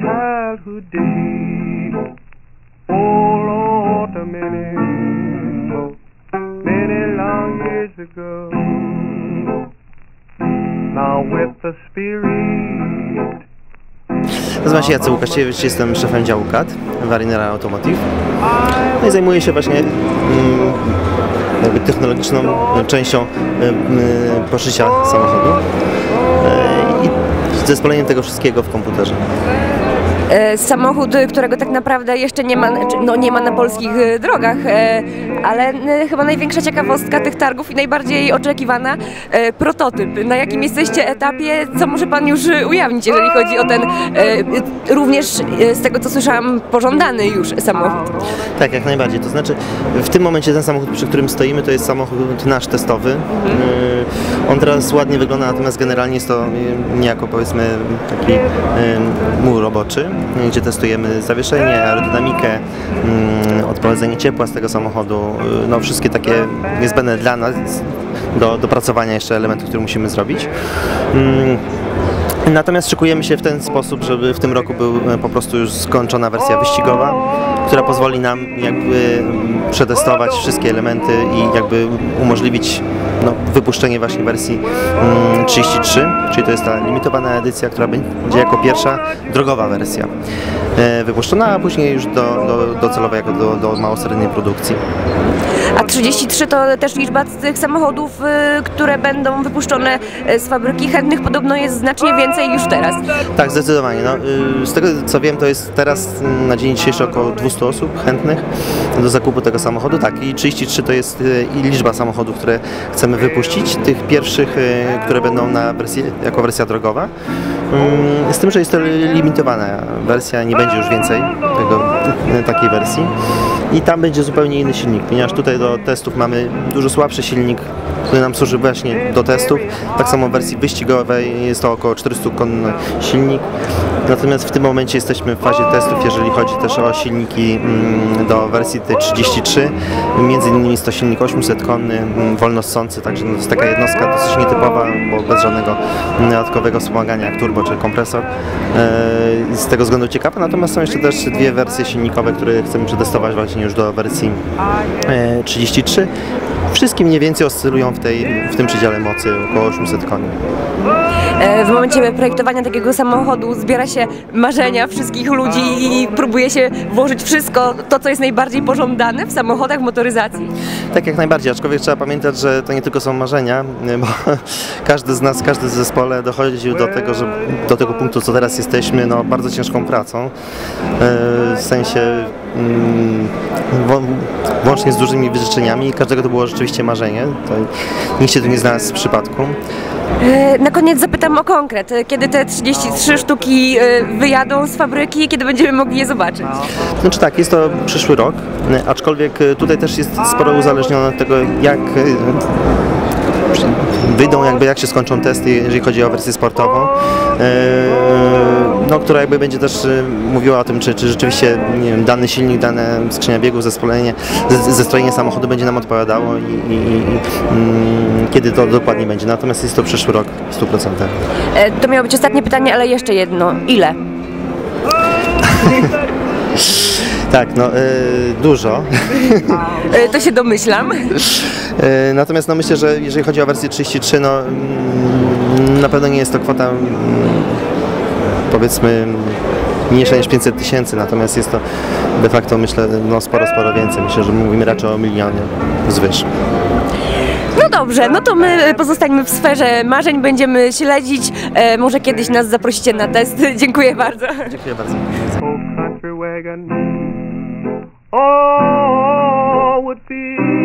childhood days. Oh Lord, many, many long years ago. Now with the Spirit. Nazywam się Jacek Łukasiewicz, jestem szefem działu CAD w Arinera Automotive. No i zajmuję się właśnie mm, jakby technologiczną częścią mm, poszycia samochodu i zespoleniem tego wszystkiego w komputerze. E, Samochód, którego tak naprawdę jeszcze nie ma, czy, no nie ma na polskich e, drogach, e, ale e, chyba największa ciekawostka tych targów i najbardziej oczekiwana e, prototyp. Na jakim jesteście etapie? Co może Pan już ujawnić, jeżeli chodzi o ten również z tego co słyszałam pożądany już samochód? Tak, jak najbardziej. To znaczy w tym momencie ten samochód, przy którym stoimy, to jest samochód nasz testowy. Y, On teraz ładnie wygląda, natomiast generalnie jest to y, niejako powiedzmy taki y, mur roboczy, gdzie testujemy zawieszenie, aerodynamikę, y, odprowadzenie ciepła z tego samochodu, y, no wszystkie takie niezbędne dla nas do dopracowania jeszcze elementów, które musimy zrobić. Mm, Natomiast szykujemy się w ten sposób, żeby w tym roku był e, po prostu już skończona wersja wyścigowa, która pozwoli nam jakby mm, przetestować wszystkie elementy i jakby umożliwić no, wypuszczenie właśnie wersji mm, 33, czyli to jest ta limitowana edycja, która będzie jako pierwsza drogowa wersja wypuszczona, a później już do, do, docelowo jako do, do małoseryjnej produkcji. A 33 to też liczba tych samochodów, y, które będą wypuszczone y, z fabryki. Chętnych podobno jest znacznie więcej już teraz. Tak, zdecydowanie. No, y, z tego co wiem, to jest teraz y, na dzień dzisiejszy około 200 osób chętnych do zakupu tego samochodu. Tak, i 33 to jest y, liczba samochodów, które chcemy wypuścić. Tych pierwszych, które będą na wersję, jako wersja drogowa. Mm, Z tym, że jest to limitowana wersja, nie będzie już więcej tego, takiej wersji. I tam będzie zupełnie inny silnik, ponieważ tutaj do testów mamy dużo słabszy silnik, który nam służy właśnie do testów. Tak samo w wersji wyścigowej jest to około 400 konny silnik. Natomiast w tym momencie jesteśmy w fazie testów, jeżeli chodzi też o silniki mm, do wersji tej 33. Między innymi jest to silnik 800 konny, mm, wolnossący, także no, to jest taka jednostka dosyć nietypowa, bo bez żadnego mm, dodatkowego wspomagania jak turbo czy kompresor. E, Z tego względu ciekawe. Natomiast są jeszcze też dwie wersje silnikowe, które chcemy przetestować właśnie już do wersji e, 33. Wszystkie mniej więcej oscylują w, tej, w tym przedziale mocy około 800 koni. E, W momencie projektowania takiego samochodu zbiera się marzenia wszystkich ludzi i próbuje się włożyć wszystko, to co jest najbardziej pożądane w samochodach, w motoryzacji. Tak jak najbardziej, aczkolwiek trzeba pamiętać, że to nie tylko są marzenia, bo każdy z nas, każdy w zespole dochodził do tego, że do tego punktu, co teraz jesteśmy, no, bardzo ciężką pracą. E, W sensie włącznie z dużymi wyrzeczeniami. Każdego to było rzeczywiście marzenie. To nikt się tu nie znalazł z przypadku. E, Na koniec zapytam o konkret. Kiedy te 33 sztuki e, wyjadą z fabryki i kiedy będziemy mogli je zobaczyć? Znaczy tak, jest to przyszły rok, e, aczkolwiek tutaj też jest sporo uzależnione od tego, jak wyjdą, jakby jak się skończą testy, jeżeli chodzi o wersję sportową, no, która jakby będzie też e, mówiła o tym, czy, czy rzeczywiście wiem, dany silnik, dane skrzynia biegów, zespolenie, ze- zestrojenie samochodu będzie nam odpowiadało i, i, i mm, kiedy to dokładnie będzie. Natomiast jest to przyszły rok w 100%. E, To miało być ostatnie pytanie, ale jeszcze jedno. Ile? Tak, no e, dużo. E, To się domyślam. E, Natomiast no myślę, że jeżeli chodzi o wersję 33, no mm, na pewno nie jest to kwota mm, powiedzmy mniejsza niż 500 tysięcy, natomiast jest to de facto myślę no sporo, sporo więcej. Myślę, że mówimy raczej o milionie wzwyż. No dobrze, no to my pozostańmy w sferze marzeń, będziemy śledzić. E, może kiedyś nas zaprosicie na test. Dziękuję bardzo. Dziękuję bardzo. old country wagon. Oh, would be